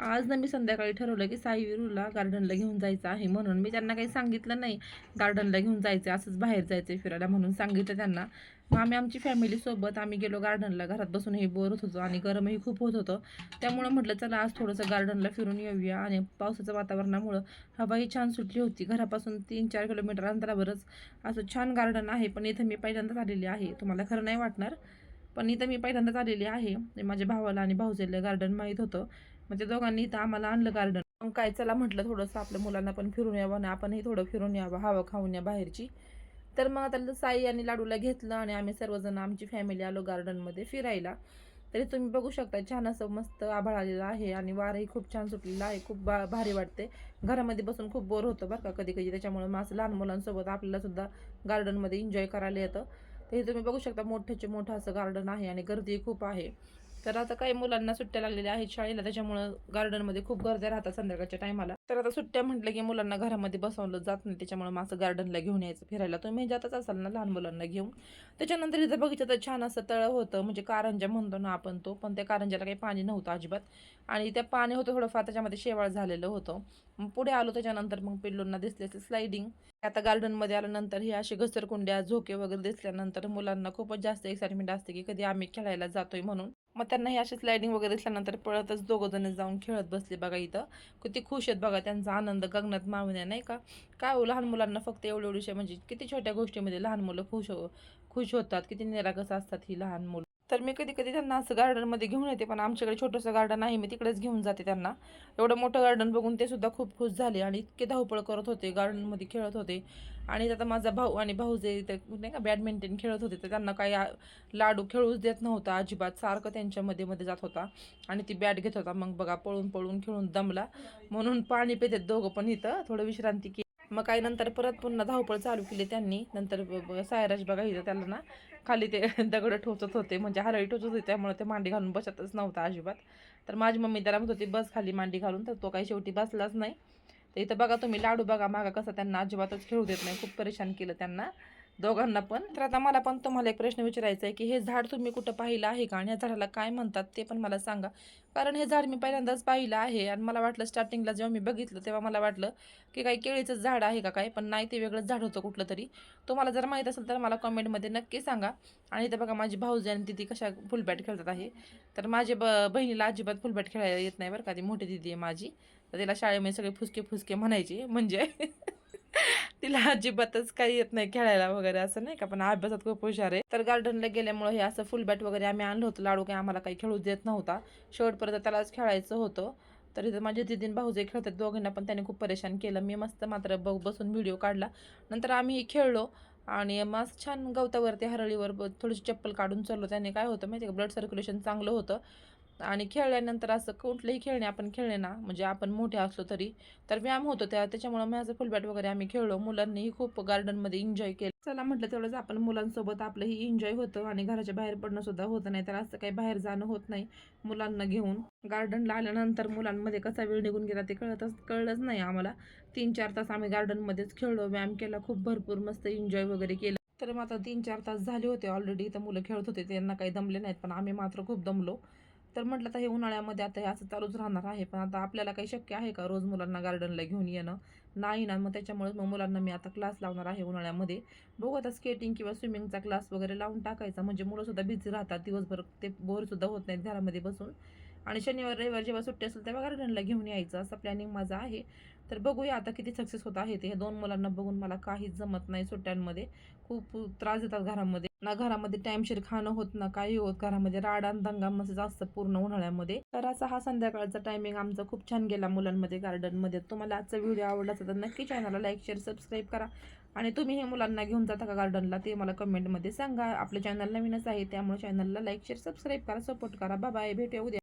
आज ना मी संध्याकाळी ठरवलं की साईविरूला गार्डनला घेऊन जायचं आहे म्हणून मी त्यांना काही सांगितलं नाही. गार्डनला घेऊन जायचं असंच बाहेर जायचं फिरायला म्हणून सांगितलं त्यांना. मग आम्ही आमची फॅमिलीसोबत आम्ही गेलो गार्डनला. घरात बसून हे बोर होत होतो आणि गरमही खूप होत होतं. त्यामुळं म्हटलं चला आज थोडंसं गार्डनला फिरून येऊया. आणि पावसाच्या वातावरणामुळं हवाही छान सुटली होती. घरापासून तीन चार किलोमीटर अंतरावरच असं छान गार्डन आहे. पण इथं मी पहिल्यांदाच आलेली आहे. तुम्हाला खरं नाही वाटणार? पण इथं मी पहिल्यांदाच आलेली आहे. माझ्या भावाला आणि भाऊजेला गार्डन माहीत होतं. मग ते दोघांनी इथं आम्हाला आणलं गार्डन मग काय चला म्हटलं थोडंसं आपल्या मुलांना पण फिरून यावं आणि आपणही थोडं फिरून यावं हवं खाऊन या बाहेरची. तर मग आता साई आणि लाडूला घेतलं आणि आम्ही सर्वजण आमची फॅमिली आलो गार्डनमध्ये फिरायला. तरी तुम्ही बघू शकता छान असं मस्त आभाळ आलेलं आहे आणि वारही खूप छान सुटलेला आहे. खूप बा भारी वाटते. घरामध्ये बसून खूप बोर होतं बरं का कधी कधी त्याच्यामुळे मग असं लहान मुलांसोबत आपल्याला सुद्धा गार्डनमध्ये एन्जॉय करायला येतं. तर हे तुम्ही बघू शकता मोठ्याचे मोठं असं गार्डन आहे आणि गर्दी खूप आहे. तर आता काही मुलांना सुट्ट्या लागलेल्या आहेत शाळेला त्याच्यामुळं गार्डनमध्ये खूप गर्दी राहतात संध्याकाळच्या टायमाला तर आता सुट्ट्या म्हटलं की मुलांना घरामध्ये बसवलं जात नाही त्याच्यामुळे मग असं गार्डनला घेऊन यायचं फिरायला. तुम्ही जातच असाल ना लहान मुलांना घेऊन. त्याच्यानंतर इथं बघितलं तर छान असं तळं होतं म्हणजे कारंजा म्हणतो ना आपण तो पण त्या कारंजाला काही पाणी नव्हतं अजिबात. आणि त्या पाणी होतं थोडंफार त्याच्यामध्ये शेवाळ झालेलं होतं. पुढे आलो त्याच्यानंतर मग पिल्लूंना दिसले स्लायडिंग आता गार्डनमध्ये आल्यानंतर हे असे घसरकुंड्या झोके वगैरे दिसल्यानंतर मुलांना खूपच जास्त एक्साइटमेंट असते की कधी आम्ही खेळायला जातोय म्हणून. मग त्यांना हे असे स्लायडिंग वगैरे दिसल्यानंतर पळतच दोघं जण जाऊन खेळत बसले बघा इथं. किती खुश आहेत बघा त्यांचा आनंद गगनात मावण्या नाही का? काय हो लहान मुलांना फक्त एवढे एवढीशे म्हणजे किती छोट्या गोष्टीमध्ये लहान मुलं खुश हो खुश होतात किती निरागस असतात ही लहान मुलं. तर मी कधी कधी त्यांना असं गार्डनमध्ये घेऊन येते पण आमच्याकडे छोटंसं गार्डन आहे मी तिकडेच घेऊन जाते त्यांना. एवढं मोठं गार्डन बघून ते सुद्धा खूप खुश झाले आणि इतके धावपळ करत होते गार्डनमध्ये खेळत होते. आणि आता माझा भाऊ आणि भाऊ जे ते नाही का बॅडमिंटन खेळत होते तर त्यांना काही लाडू खेळूच देत नव्हता. अजिबात सारखं त्यांच्यामध्ये मध्ये जात होता आणि ती बॅट घेत होता. मग बघा पळून पळून खेळून दमला. म्हणून पाणी पितात दोघं पण इथं. थोडं विश्रांती केली. मग काही नंतर परत पुन्हा धावपळ चालू केली त्यांनी. नंतर ब- ब- सायराज बघा इथं त्याला ना खाली ते दगड ठोचत होते. म्हणजे हरळी ठोचत होते त्यामुळे ते मांडी घालून बसतच नव्हता अजिबात. तर माझी मम्मी त्याला म्हणत होती बस खाली मांडी घालून तर तो काही शेवटी बसलाच नाही. तर इथं बघा तुम्ही लाडू बघा मागा कसं त्यांना अजिबातच खेळू देत नाही. खूप परेशान केलं त्यांना. दोघांना पण. तर आता मला पण तुम्हाला एक प्रश्न विचारायचा आहे की हे झाड तुम्ही कुठं पाहिलं आहे का? आणि या झाडाला काय म्हणतात ते पण मला सांगा. कारण हे झाड मी पहिल्यांदाच पाहिलं आहे आणि मला वाटलं स्टार्टिंगला जेव्हा मी बघितलं तेव्हा मला वाटलं की काही केळीचं झाड आहे का काय? पण नाही ते वेगळंच झाड होतं कुठलं तरी. तुम्हाला जर माहीत असेल तर मला कमेंटमध्ये नक्की सांगा. आणि इथं बघा माझी भाऊजी आणि दिदी कशा फुलबॅट खेळतात आहे. तर माझे ब बहिणीला अजिबात फुलबॅट खेळायला येत नाही बरं का. ती मोठी दिदी आहे माझी. तर तिला शाळेमध्ये सगळे फुसके फुसके म्हणायचे. म्हणजे तिला अजिबातच काही येत नाही खेळायला वगैरे असं नाही का? पण अभ्यासात खूप हुशार आहे. तर गार्डनला गेल्यामुळे हे असं फुल बॅट वगैरे आम्ही आणलं होतं. लाडू काही आम्हाला काही खेळू देत नव्हता. शेवटपर्यंत त्यालाच खेळायचं होतं. तर इथं माझे दिदीन भाऊजे खेळतात दोघांना पण त्याने खूप परेशान केलं. मी मस्त मात्र बघ बसून व्हिडिओ काढला. नंतर आम्ही खेळलो आणि मस्त छान गवतावरती हरळीवर थोडीशी चप्पल काढून चाललो. त्याने काय होतं माहिती आहे का? ब्लड सर्क्युलेशन चांगलं होतं. आणि खेळल्यानंतर असं कुठलंही खेळणे आपण खेळले ना म्हणजे आपण मोठे असलो तरी तर व्यायाम होतो त्या त्याच्यामुळं माझं फुलबॅट वगैरे आम्ही खेळलो. मुलांनीही खूप गार्डनमध्ये एन्जॉय केलं. चला म्हटलं तेवढंच आपण मुलांसोबत आपलंही एन्जॉय होतं आणि घराच्या बाहेर पडणं सुद्धा होतं नाही तर असं काही बाहेर जाणं होत नाही मुलांना घेऊन. गार्डनला आल्यानंतर मुलांमध्ये कसा वेळ निघून गेला ते कळतच कळलंच नाही आम्हाला. तीन चार तास आम्ही गार्डनमध्येच खेळलो व्यायाम केला खूप भरपूर मस्त एन्जॉय वगैरे केलं. तर मग आता तीन चार तास झाले होते ऑलरेडी तर मुलं खेळत होते त्यांना काही दमले नाहीत पण आम्ही मात्र खूप दमलो. तर म्हटलं आता हे उन्हाळ्यामध्ये आता हे असं चालूच राहणार आहे. पण आता आपल्याला काही शक्य आहे का रोज मुलांना गार्डनला घेऊन येणं? नाही ना. मग त्याच्यामुळे मग मुलांना मी आता क्लास लावणार आहे उन्हाळ्यामध्ये. बघू आता स्केटिंग किंवा स्विमिंगचा क्लास वगैरे लावून टाकायचा. म्हणजे मुलंसुद्धा बिझी राहतात. दिवसभर ते बोरसुद्धा होत नाहीत घरामध्ये बसून. आणि शनिवार रविवार जेव्हा सुट्टी असेल तेव्हा गार्डनला घेऊन यायचं. असं प्लॅनिंग माझं आहे. तर बघूया आता किती सक्सेस होत आहे ते. हे दोन मुलांना बघून मला काहीच जमत नाही सुट्ट्यांमध्ये. खूप त्रास देतात घरामध्ये. ना घरामध्ये टाइमशीर खाणं होत ना काही होत घरामध्ये राडा आणि दंगा मस्त जास्त पूर्ण उन्हाळ्यामध्ये. तर असा हा संध्याकाळचा टायमिंग आमचा खूप छान गेला मुलांमध्ये गार्डनमध्ये तुम्हाला आजचा व्हिडिओ आवडला असेल तर नक्की चॅनलला लाईक शेअर सबस्क्राईब करा. आणि तुम्ही हे मुलांना घेऊन जाता का गार्डनला ते मला कमेंटमध्ये सांगा. आपलं चॅनल नवीनच आहे त्यामुळे चॅनलला लाईक शेअर सबस्क्राईब करा सपोर्ट करा. बाय भेटूया उद्या.